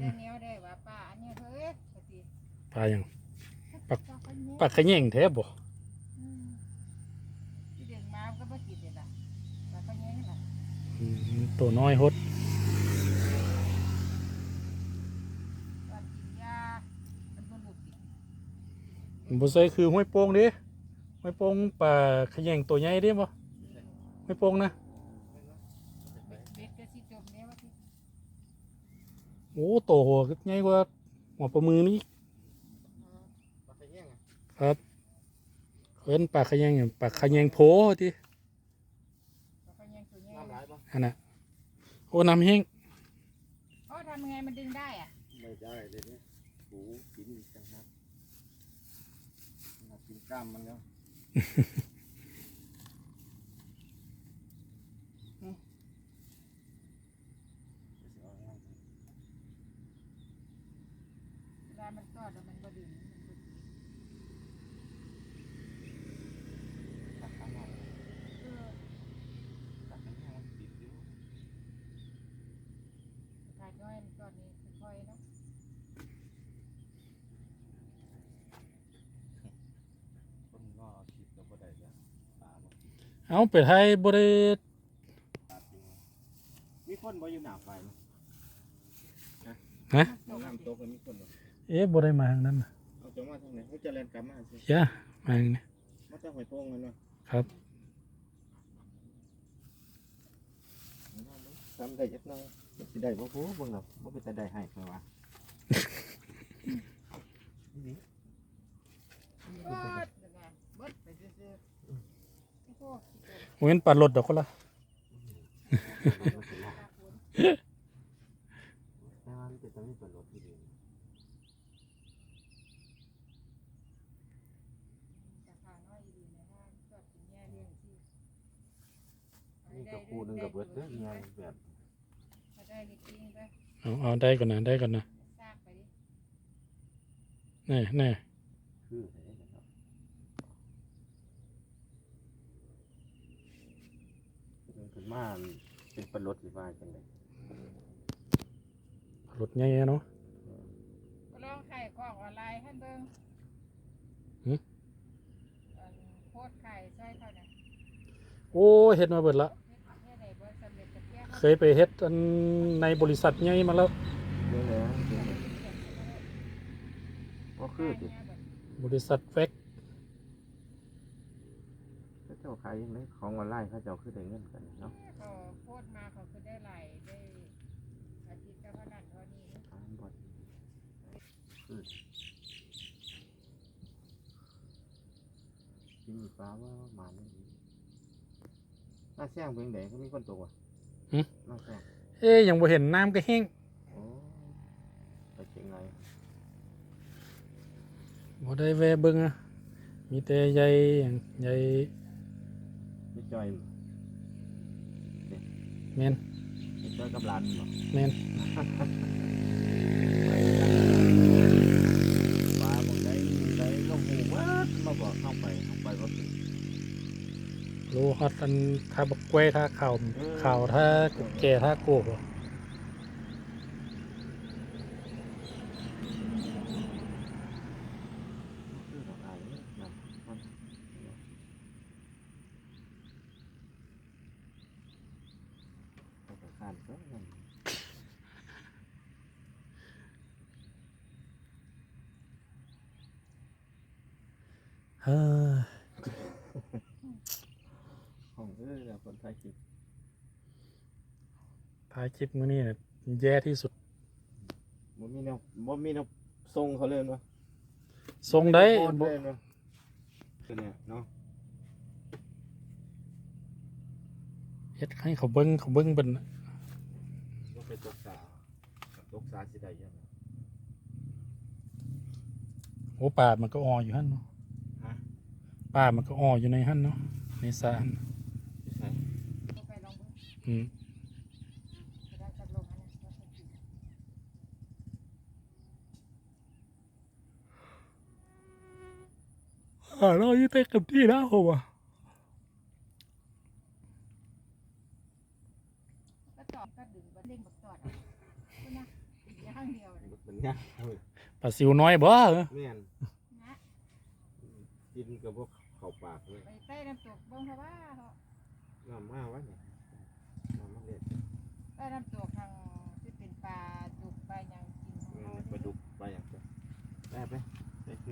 แต่แนวได้ว่าป้าอันเนี้ยเฮ้ยปกติปลาหยังปักป้าคนนี้ปลาขะแยงแท้บ่อืมที่เด็กมามันก็บ่กินเลยล่ะป้าคนนี้ล่ะอืมตัวน้อยฮดป้ากินยามันบ่รู้กินบ่ใส่คือห้วยโป่งเด้ห้วยโป่งปลาขะแยงตัวใหญ่เด้บ่ห้วยโป่งนะ เบ็ดเบ็ดก็สิจมแน่ว่าที่ โอ้โตใหญ่กว่าหัวปลามือนี่ปลาขยงอะครับเอิ้นปลาขะแยงหยังปลาขะแยงโพติป้าคนนี้ตัวใหญ่น้ำหลายปะอันน่ะโอ้น้ำแห้งเขาทำยังไงมันดึงได้อะไม่ได้เลยเนี่ยหูกินอีกจังครับมากินกล้ามมันแล้ว เวลา มันตอดแล้วมันบ่ดึงมันบ่กินตักข้างนอกเออตักข้างนอกมันติดอยู่ขาดน้อยมันตอดนี้ค่อยๆเนาะคนก็เอาคิดก็บ่ได้แล้วปลาบ่กินเอาไปไทยบ่ได้ปลาจริงมีคนบ่อยู่หน้าไฟมั้ยฮะ น้ำตกมันมีคนบ่ เอ๊ะบ่ได้มาทางนั้นน่ะเอาจังมาทางไหนเขาจะเล่นกลับมาสิอย่ามาทางนี้มาจากหอยโป่งมันวะครับทำได้ยักหน้อยสิได้บ่ฮู้เบิ่งแล้วบ่เป็นตาได้ให้เพิ่นว่านี่เบิดเดี๋ยวนะเบิดไปซื่อๆไอ้พวกขี้โกงเว้นปลาลดดอกคนละ ตาคุณ แต่ว่ามันเป็นตามีประโยชน์ที่ดี ราคาน้อยดีนะฮะชอบกินแย่เลี้ยงที่ นี่ก็คู่หนึงก็เบิดเด้อเมียแบบถ้าได้นี่กินก็เอาเอาได้ก่อนนะได้ก่อนนะซากไปดิแน่แน่คือไหนนะครับมันขึ้นมาเป็นประโยชน์ที่ว่าจังได๋ปลาลดใหญ่เนาะ ก็ลองไข่ของออนไลน์ให้เบิ่งหึ อันโพสต์ไข่ใช่เท่านั้นโอ้เฮ็ดมาเบิดละ เคยไปเฮ็ดอันในบริษัทใหญ่มาแล้วเรื่องแล้วก็คือติบริษัทแฟกเขาเจ้าขายยังไงของออนไลน์เขาเจ้าคือได้เงินกันเนาะเขาโพสต์มาเขาคือได้ไหลได้อาทิตย์ละเท่านั้นเท่านี้ทางบ่คือกินปลาว่าหมาไม่ดีน่าแซงเพียงใดก็มีคนตก อะน่าแซงเอ๊ยยังบ่เห็นน้ำก็แห้งโอ้ไปเชียงรายบ่ได้แวะเบิ่งอะมีแต่ใยหยังใยไม่จอยแม่น ไม่จอยกับหลานบ่แม่น โลฮอดอันท่าบักแก้วท่าข่าวข่าท่ากุกแก่ท่าโกกอะคือดอกอายเนี่ยนะมันเอาไปข้านก็มันเฮ้อ ของเออแล้วคนไทยคิดถ่ายคลิปมื้อนี้น่ะแย่ที่สุดบ่มีแนวบ่มีแนวทรงเขาเลยเนาะทรงได้โคตรบ่เลยเนาะคือเนี่ยเนาะเฮ็ดให้เขาเบิ่งเขาเบิ่งเบิ่นน่ะบ่ไปตกสาตกสาสิได้ยังโอ้ป่ามันก็อออยู่หั่นเนาะฮะป่ามันก็อออยู่ในหั่นเนาะในสระหั่นสิใส่ไปล องเบิ่งอืมจะได้จักลงอันนั้นว่าเขากินอ่าเราอยู่ใต้กับที่แล้วผมอะก็จอดก็ดึงบัดเล่งบักจอดเอาใช่ไหมยข้างเดียวเลยเป็นยังเฮ้ยปลาซิวน้อยบ่แม่นนะกินกับพวกเข้าปากเลย ไปใต้น้ำตกเบิ่งเขาว่าเขา